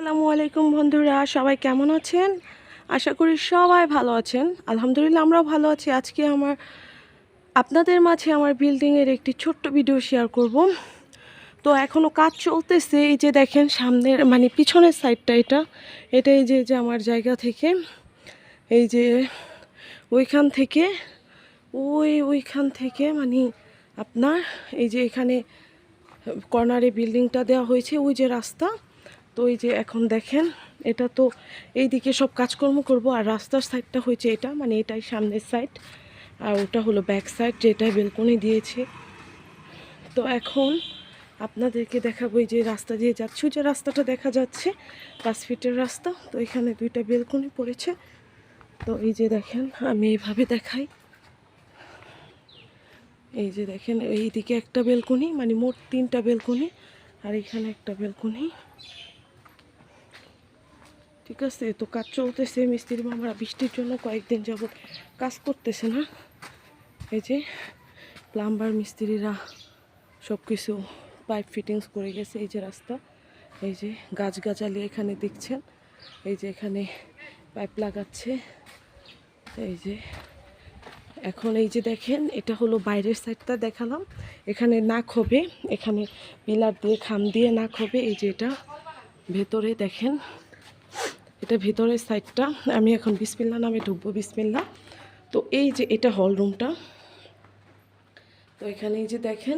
আসসালামু আলাইকুম বন্ধুরা, সবাই কেমন আছেন? আশা করি সবাই ভালো আছেন। আলহামদুলিল্লাহ আমরাও ভালো আছি। আজকে আমার, আপনাদের মাঝে আমার বিল্ডিংয়ের একটি ছোট্ট ভিডিও শেয়ার করব। তো এখনও কাজ চলতেছে, এই যে দেখেন সামনের মানে পিছনের সাইডটা এটা। এটা এই যে যে আমার জায়গা থেকে, এই যে ওইখান থেকে, ওই ওইখান থেকে মানে আপনার, এই যে এখানে কর্নারে বিল্ডিংটা দেওয়া হয়েছে, ওই যে রাস্তা। তো এই যে এখন দেখেন, এটা তো এইদিকে সব কাজকর্ম করব আর রাস্তার সাইডটা হয়েছে এটা মানে এটাই সামনের সাইড আর ওটা হলো ব্যাক সাইড যেটা বেলকনি দিয়েছে। তো এখন আপনাদেরকে দেখাবো এই যে রাস্তা দিয়ে যাচ্ছি যে রাস্তাটা দেখা যাচ্ছে, পাঁচ ফিটের রাস্তা, তো এখানে দুইটা বেলকনি পড়েছে। তো এই যে দেখেন, আমি এইভাবে দেখাই। এই যে দেখেন, এইদিকে একটা বেলকনি মানে মোট তিনটা বেলকনি আর এখানে একটা বেলকনি ঠিক আছে, তো কাজ চলতেছে, মিস্ত্রি মামারা বৃষ্টির জন্য কয়েকদিন যাব কাজ করতেছে না। এই যে প্লাম্বার মিস্ত্রিরা সব কিছু পাইপ ফিটিংস করে গেছে, এই যে রাস্তা, এই যে গাছগাছালি এখানে দেখছেন, এই যে এখানে পাইপ লাগাচ্ছে, এই যে এখন এই যে দেখেন, এটা হলো বাইরের সাইডটা দেখালাম, এখানে নাক হবে, এখানে পিলার দিয়ে খাম দিয়ে নাক হবে, এই যে এটা ভেতরে দেখেন এটা ভিতরের সাইডটা, আমি এখন বিসমিল্লা নামে ঢুকবো, বিসমিল্লা। তো এই যে এটা হল রুমটা। তো এখানে এই যে দেখেন